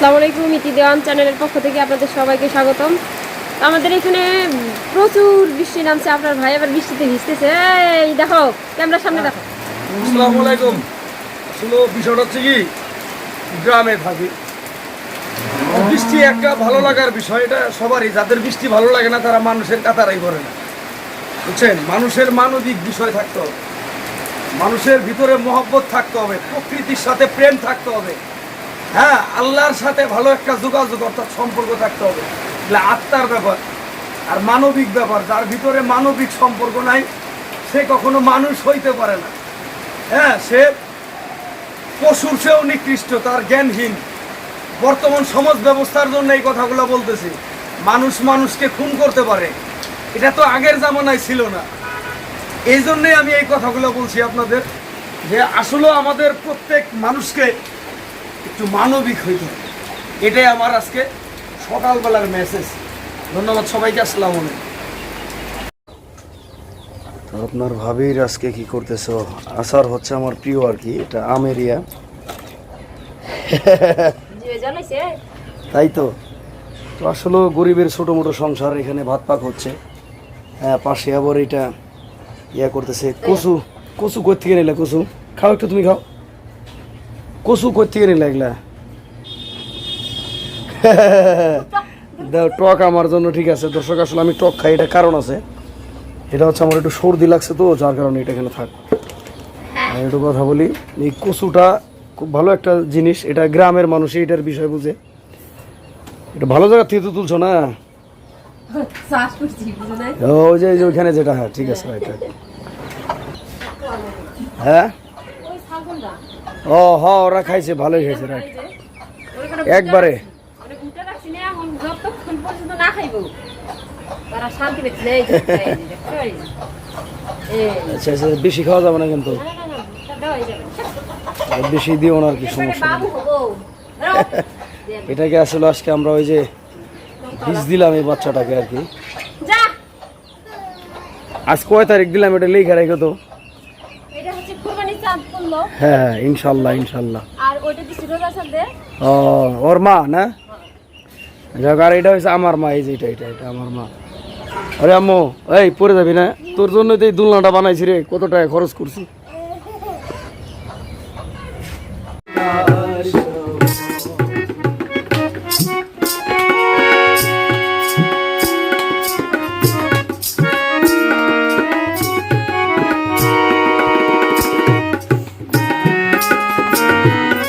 আসসালামু আলাইকুম, ইতি দেওয়ান চ্যানেলের পক্ষ থেকে আপনাদের সবাইকে স্বাগতম। আমাদের এখানে প্রচুর বৃষ্টি নামছে, আপনার ভাই আবার বৃষ্টিতে ভিজতেছে। এই দেখো, ক্যামেরার সামনে দেখো। আসসালামু আলাইকুম। আসলে বিষয়টা হচ্ছে কি, গ্রামে থাকি। বৃষ্টি একটা ভালো লাগার বিষয়, এটা সবারই। যাদের বৃষ্টি ভালো লাগে না, তারা মানুষের কাতারাই করে না। বুঝছেন? মানুষের মানবিক বিষয় থাকতে মানুষের ভিতরে মহব্বত থাকতে হবে, প্রকৃতির সাথে প্রেম থাকতে হবে। হ্যাঁ আল্লাহর সাথে ভালো একটা যোগাযোগ অর্থাৎ সম্পর্ক থাকতে হবে। এগুলো আত্মার ব্যাপার আর মানবিক ব্যাপার, যার ভিতরে মানবিক সম্পর্ক নাই, সে কখনো মানুষ হইতে পারে না। হ্যাঁ সে পশুর চেয়েও নিকৃষ্ট, তার জ্ঞানহীন। বর্তমান সমাজ ব্যবস্থার জন্য এই কথাগুলো বলতেছি। মানুষ মানুষকে খুন করতে পারে। এটা তো আগের জামানায় ছিল না। এই জন্যই আমি এই কথাগুলো বলছি আপনাদের যে আসলে আমাদের প্রত্যেক মানুষকে একটু মানবিক হইতে হবে। এটাই আমার আজকে সকালবেলার মেসেজ ধন্যবাদ সবাইকে আসসালামু আপনার ভাবির আজকে কি করতেছো? আসার হচ্ছে আমার প্রিয় আর কি এটা আমেরিয়া। তাই তো? তো আসলে গরিবের ছোটো মোটো সংসার এখানে ভাত পাক হচ্ছে। হ্যাঁ পাশে আবার এটা ইয়া করতেছে কচু কচু থেকে নিলে কচু? খাও একটু তুমি খাও। কচু থেকে নিলে এগুলা? দাও টক আমার জন্য ঠিক আছে। দর্শক আসলে আমি টক খাই এটা কারণ আছে। এটা হচ্ছে আমার একটু সর্দি লাগছে তো যার কারণে এটা এখানে থাক। আমি একটু কথা বলি এই কচুটা খুব ভালো একটা জিনিস এটা গ্রামের মানুষই এটার বিষয় বুঝে। এটা ভালো জায়গা থেকে তো তুলছো না? ওই যে ওইখানে যেটা হ্যাঁ ঠিক আছে হ্যাঁ? ও হ ওরা খাইছে ভালোই খাইছে ওইখানে একবারে। আচ্ছা আচ্ছা বেশি খাওয়া যাবে না কিন্তু? বেশি দিও না আর কি সমস্যা। এটাকে আসলে আজকে আমরা ওই যে বীজ দিলাম এই বাচ্চাটাকে আর কি? আজ কয় তারিখ দিলাম এটা লেখা রেখে তো এটা হচ্ছে কুরবানি চাঁদ পড়ল হ্যাঁ ইনশাআল্লাহ ইনশাল্লাহ ইনশাল্লাহ। আর ওইটা দিছি রোজা চাঁদে। ও ওর মা না? আর এটা হচ্ছে আমার মা এই যে এটা এটা এটা আমার মা। আরে আম্মু এই পরে যাবি না? তোর জন্য তো এই দুলনাটা বানাইছি রে কত টাকা খরচ করছি।